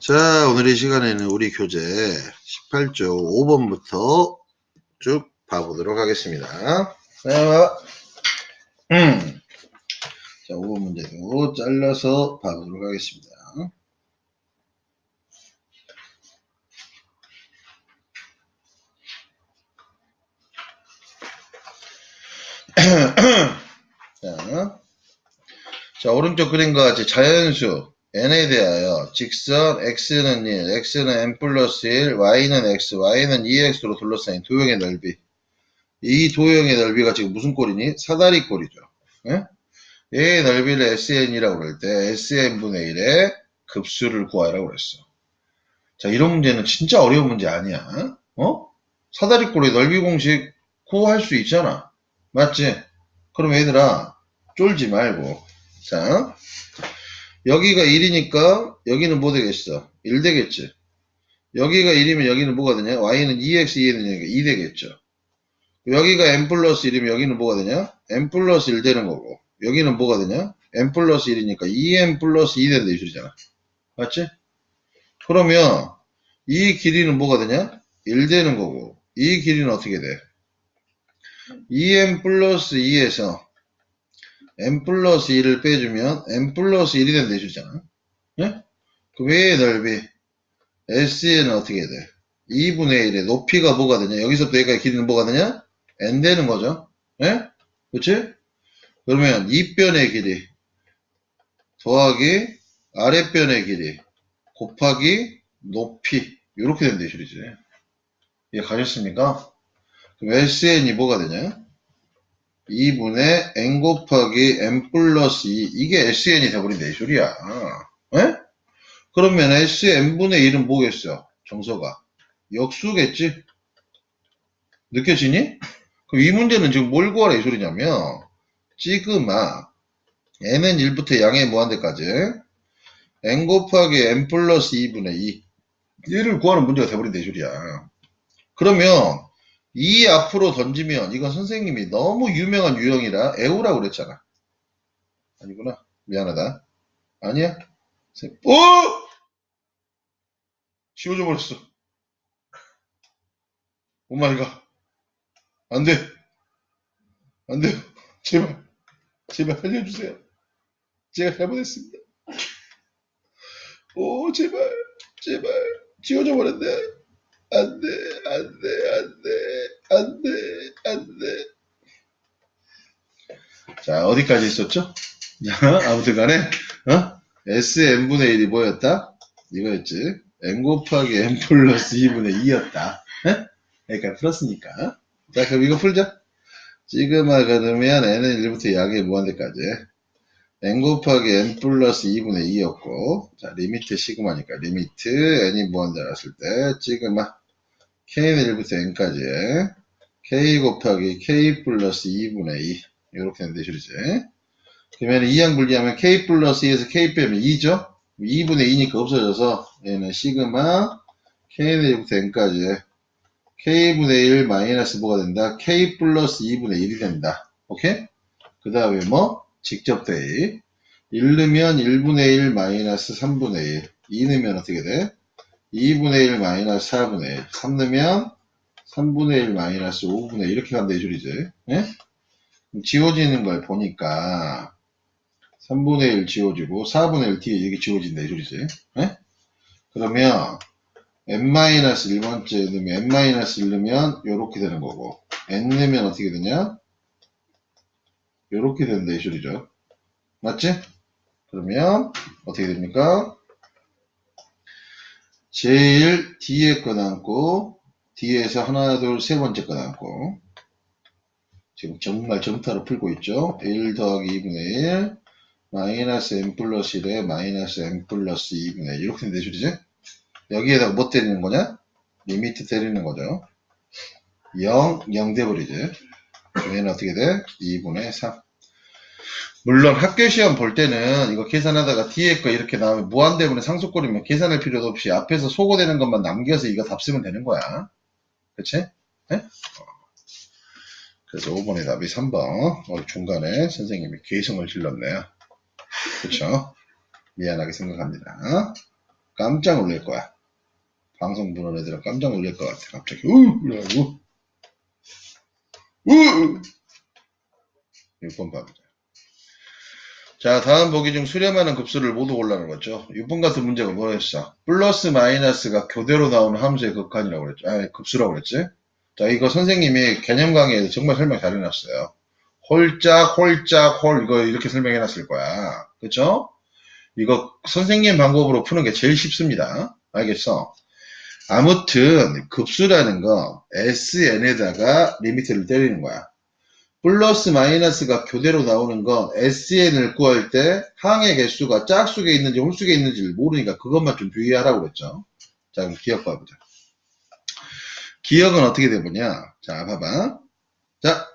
자, 오늘 이 시간에는 우리 교재 18조 5번부터 쭉 봐보도록 하겠습니다. 음. 자, 5번 문제도 잘라서 봐보도록 하겠습니다. 자, 자, 오른쪽 그림과 같이 자연수 n에 대하여 직선 x는 1, x는 n 플러스 1, y는 x, y는 2x로 둘러싸인 도형의 넓이. 이 도형의 넓이가 지금 무슨 꼴이니? 사다리 꼴이죠. 예? 얘의 넓이를 sn이라고 그럴 때 sn분의 1의 급수를 구하라고 그랬어. 자, 이런 문제는 진짜 어려운 문제 아니야. 어? 사다리 꼴의 넓이 공식 구할 수 있잖아. 맞지? 그럼 얘들아, 쫄지 말고. 자, 여기가 1이니까 여기는 뭐 되겠어? 1 되겠지. 여기가 1이면 여기는 뭐가 되냐? y는 2x 2에 되니까 2 되겠죠. 여기가 n 플러스 1이면 여기는 뭐가 되냐? n 플러스 1 되는 거고 여기는 뭐가 되냐? n 플러스 1이니까 2n 플러스 2 된다 이 소리잖아. 맞지? 그러면 이 길이는 뭐가 되냐? 1 되는 거고 이 길이는 어떻게 돼? 2n 플러스 2에서 n 플러스 1을 빼주면 n 플러스 1이 된다 해주잖아. 예? 그 외의 넓이 SE는 어떻게 돼? 2분의 1의 높이가 뭐가 되냐? 여기서부터 여기까지 길이는 뭐가 되냐? n 되는 거죠. 예? 그치? 그러면 이 변의 길이 더하기 아랫변의 길이 곱하기 높이 이렇게 된다 이 소리지. 이해 가셨습니까? 그럼 SN이 뭐가 되냐? 2분의 n 곱하기 n 플러스 2 이게 SN이 돼버린다 이 소리야. 에? 그러면 SN분의 1은 뭐겠어? 정서가 역수겠지? 느껴지니? 그럼 이 문제는 지금 뭘 구하라 이 소리냐면 시그마 n은 1부터 양의 무한대까지 n 곱하기 n 플러스 2분의 2 얘를 구하는 문제가 돼버린다 이 소리야. 그러면 이 앞으로 던지면 이건 선생님이 너무 유명한 유형이라 애우라고 그랬잖아. 아니구나. 미안하다. 아니야? 선- 어! 지워져 버렸어. 오마이갓. 안 돼. 안 돼요. 제발. 제발 살려주세요. 제가 잘못했습니다. 오, 제발. 제발. 지워져 버렸네. 안 돼, 안 돼, 안 돼, 안 돼, 안 돼. 자, 어디까지 있었죠? 자, 아무튼 간에, 어? Sn분의 1이 뭐였다? 이거였지. n 곱하기 n 플러스 2분의 2였다. 여기까지 풀었으니까. 자, 그럼 이거 풀자. 시그마 그러면 n은 1부터 약의 무한대까지. n 곱하기 n 플러스 2분의 2였고, 자, 리미트 시그마니까, 리미트 n이 무한대 갔을 때, 시그마, k는 1부터 n까지, k 곱하기 k 플러스 2분의 2. 이렇게 된다, 소리지. 그러면 2양 분리하면 k 플러스 2에서 k 빼면 2죠? 2분의 2니까 없어져서, 얘는 시그마, k는 1부터 n까지, k분의 1 마이너스 뭐가 된다? k 플러스 2분의 1이 된다. 오케이? 그 다음에 뭐? 직접 대입. 1 넣으면 1분의 1 마이너스 3분의 1. 2 넣으면 어떻게 돼? 2분의 1 마이너스 4분의 1. 3 넣으면 3분의 1 마이너스 5분의 1 이렇게 간다 이 소리지. 예? 지워지는 걸 보니까 3분의 1 지워지고 4분의 1 뒤에 이게 지워진다 이 소리지. 예? 그러면 n-1번째 넣으면 n-1 넣으면 요렇게 되는 거고 n 넣으면 어떻게 되냐? 요렇게 된다 이 소리죠. 맞지? 그러면 어떻게 됩니까? 제일 뒤에 거 남고 뒤에서 하나 둘 세 번째 거 남고 지금 정말 정타로 풀고 있죠. 1 더하기 2분의 1 마이너스 n 플러스 1에 마이너스 n 플러스 2분의 1 이렇게 된다 이 소리지? 여기에다가 뭐 때리는 거냐? 리미트 때리는 거죠. 0, 0 돼버리지. 얘는 어떻게 돼? 2분의 3. 물론 학교 시험 볼 때는 이거 계산하다가 뒤에 거 이렇게 나오면 무한 대분의 상수꼴이면 계산할 필요도 없이 앞에서 소거되는 것만 남겨서 이거 답 쓰면 되는 거야. 그치? 네? 어. 그래서 5번의 답이 3번. 어, 중간에 선생님이 개성을 질렀네요. 그쵸? 미안하게 생각합니다. 깜짝 놀랄 거야. 방송 보는 애들은 깜짝 놀랄 것 같아. 갑자기 우! 이러고 우! 6번 봐보자. 자, 다음 보기 중 수렴하는 급수를 모두 골라는 거죠. 6번 같은 문제가 뭐였어? 플러스 마이너스가 교대로 나오는 함수의 극한이라고 그랬죠. 아, 급수라고 그랬지? 자, 이거 선생님이 개념 강의에서 정말 설명 잘 해놨어요. 홀짝, 홀짝, 홀, 이거 이렇게 설명해 놨을 거야. 그쵸? 이거 선생님 방법으로 푸는 게 제일 쉽습니다. 알겠어? 아무튼, 급수라는 거, SN에다가 리미트를 때리는 거야. 플러스 마이너스가 교대로 나오는 건 SN을 구할 때 항의 개수가 짝수에 있는지 홀수에 있는지를 모르니까 그것만 좀 주의하라고 그랬죠. 자, 그럼 기억 봐보자. 기억은 어떻게 되느냐? 자, 봐봐. 자,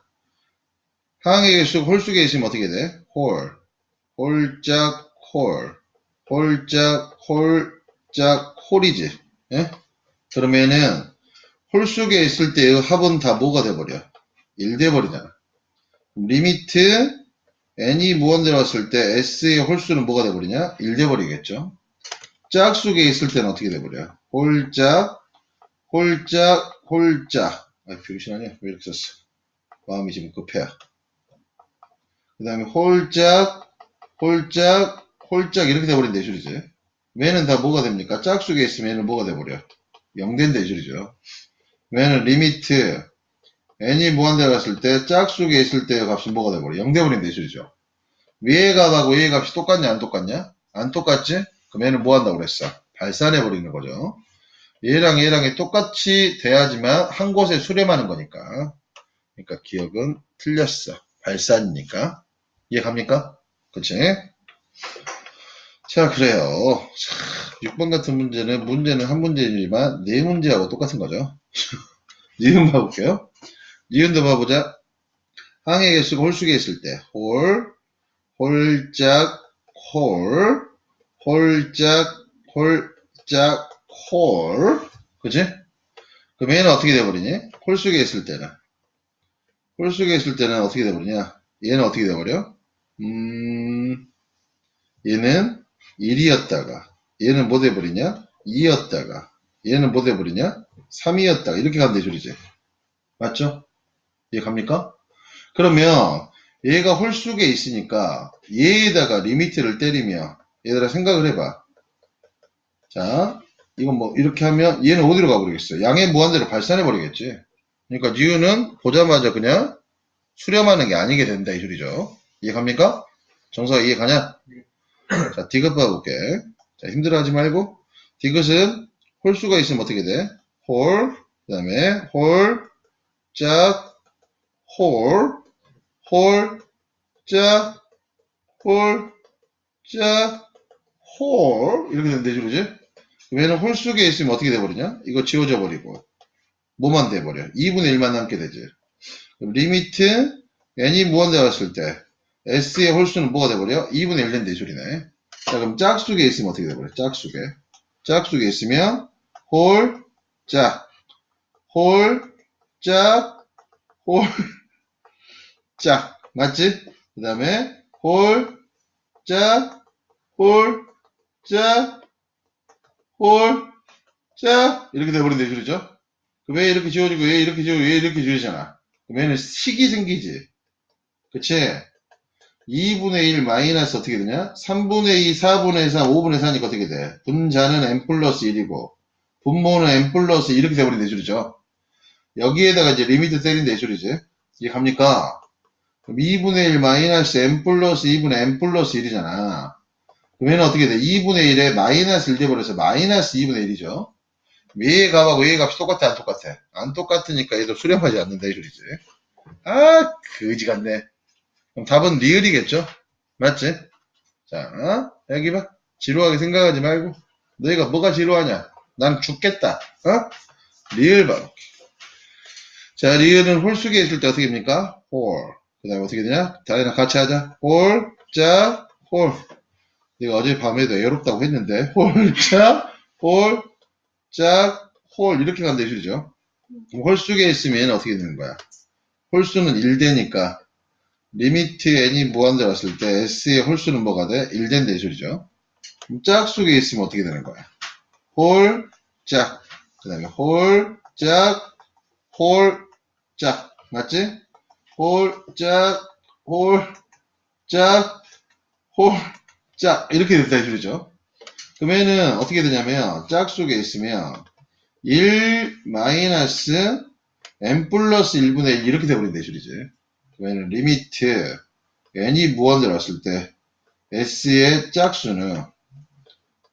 항의 개수 홀수에 있으면 어떻게 돼? 홀, 홀짝, 홀, 홀짝, 홀짝, 홀이지. 예? 그러면은 홀수에 있을 때의 합은 다 뭐가 돼버려? 1 돼버리잖아. 리미트 n이 무한 들어갔을 때 s의 홀수는 뭐가 돼버리냐? 1 돼버리겠죠. 짝수에 있을 때는 어떻게 돼버려? 홀짝, 홀짝, 홀짝. 아, 병신하냐? 왜 이렇게 썼어? 마음이 지금 급해요. 그 다음에 홀짝, 홀짝, 홀짝 이렇게 돼버린 대줄이지. 얘는 다 뭐가 됩니까? 짝수에 있으면 얘는 뭐가 돼버려? 0된 대줄이죠. 얘는 리미트 n이 무한대 갔을 때 짝수에 있을 때의 값이 뭐가 돼버려? 0 돼버린 대줄이죠. 위의 값하고 위의 값이 똑같냐 안 똑같냐? 안 똑같지? 그럼 얘는 뭐 한다고 그랬어? 발산해버리는 거죠. 얘랑 얘랑이 똑같이 돼야지만 한 곳에 수렴하는 거니까. 그러니까 기억은 틀렸어. 발산이니까. 이해 갑니까? 그치? 자, 그래요. 자, 6번 같은 문제는, 문제는 한 문제지만, 네 문제하고 똑같은 거죠. 니은 봐볼게요. 니은도 봐보자. 항의 개수가 홀수에 있을 때, 홀, 홀짝, 홀, 홀짝, 홀짝, 홀. 그치? 그럼 얘는 어떻게 돼버리니? 홀수에 있을 때는. 홀수에 있을 때는 어떻게 돼버리냐? 얘는 어떻게 돼버려? 음, 얘는 1이었다가, 얘는 뭐 돼버리냐? 2였다가, 얘는 뭐 돼버리냐? 3이었다가, 이렇게 가면 되줄이지. 맞죠? 이해 갑니까? 그러면, 얘가 홀수에 있으니까, 얘에다가 리미트를 때리면, 얘들아 생각을 해봐. 자, 이건 뭐, 이렇게 하면, 얘는 어디로 가버리겠어? 양의 무한대로 발산해버리겠지. 그러니까, 니은은 보자마자 그냥 수렴하는 게 아니게 된다, 이 소리죠. 이해 갑니까? 정서가 이해 가냐? 자, 디귿 봐볼게. 자, 힘들어하지 말고. 디귿은 홀수가 있으면 어떻게 돼? 홀, 그 다음에 홀, 짝, 홀, 홀, 짝, 홀, 짝, 홀. 이렇게 되면 되죠, 그지? 얘는 홀 속에 있으면 어떻게 돼버리냐? 이거 지워져 버리고. 뭐만 돼버려? 2분의 1만 남게 되지. 그럼 리미트 n이 무한대 갔을 때 s의 홀수는 뭐가 돼버려? 2분의 1된 대줄이네. 자, 그럼 짝수에 있으면 어떻게 돼버려? 짝수에. 짝수에 있으면 홀, 짝, 홀, 짝, 홀, 짝. 맞지? 그 다음에 홀, 짝, 홀, 짝, 홀, 짝. 이렇게 돼버린 대줄이죠? 그럼 왜 이렇게 지워지고 얘 이렇게 지워지고 얘 이렇게 지워지잖아. 그럼 얘는 식이 생기지. 그치? 2분의 1 마이너스 어떻게 되냐? 3분의 2, 4분의 3, 5분의 4니까 어떻게 돼? 분자는 n 플러스 1이고 분모는 n 플러스 이렇게 돼버린 대줄이죠. 여기에다가 이제 리미트 때린 대줄이지. 이게 갑니까? 그럼 2분의 1 마이너스 n 플러스 2분의 n 플러스 1이잖아. 그러면 어떻게 돼? 2분의 1에 마이너스 1 돼버려서 마이너스 2분의 1이죠. 얘의 값하고 얘의 값이 똑같아 안 똑같아? 안 똑같으니까 얘도 수렴하지 않는다 이 소리지. 아 그지 같네. 그럼 답은 리을이겠죠? 맞지? 자, 여기 봐. 지루하게 생각하지 말고. 너희가 뭐가 지루하냐? 난 죽겠다. 어? 리을 봐. 자, 리을은 홀 속에 있을 때 어떻게 됩니까? 홀. 그 다음에 어떻게 되냐? 다이랑 같이 하자. 홀, 자, 홀. 내가 어젯밤에도 애롭다고 했는데, 홀, 자, 홀. 이렇게 가면 되죠? 그럼 홀 속에 있으면 어떻게 되는 거야? 홀수는 1되니까 리미트 n이 무한대 왔을 때 s의 홀수는 뭐가 돼? 1된 대줄이죠. 그럼 짝수에 있으면 어떻게 되는 거야? 홀, 짝. 그 다음에 홀, 짝, 홀, 짝. 맞지? 홀, 짝, 홀, 짝, 홀, 짝. 이렇게 됐다 이 소리죠. 그러면은 어떻게 되냐면 짝 속에 있으면 1 마이너스 n 플러스 1분의 1 이렇게 이 소리지. 그러면 리미트 n이 무한대로 왔을 때 s의 짝수는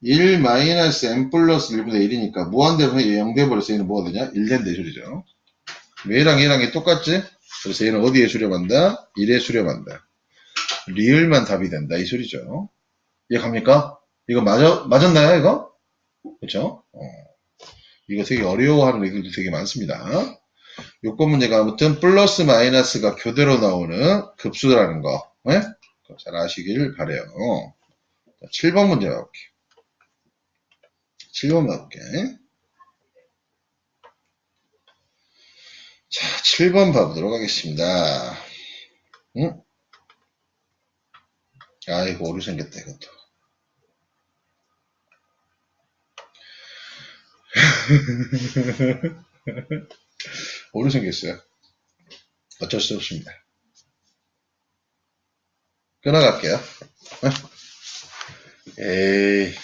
1 마이너스 n 플러스 1분의 1이니까 무한대로 0 돼버려서 얘는 뭐가 되냐? 1 된다 이 소리죠. 얘랑 얘랑 똑같지? 그래서 얘는 어디에 수렴한다? 1에 수렴한다. 리을만 답이 된다 이 소리죠. 이해갑니까? 이거 맞아, 맞았나요 이거? 그쵸? 어. 이거 되게 어려워하는 애들도 되게 많습니다. 요건 문제가 아무튼 플러스 마이너스가 교대로 나오는 급수라는 거. 네? 잘 아시길 바래요. 자, 7번 문제 가볼게요. 7번 가볼게. 자, 7번 봐보도록 하겠습니다. 응? 아이고, 오류 생겼다, 이것도. 오류 생겼어요. 어쩔 수 없습니다. 끊어갈게요. 어? 에이.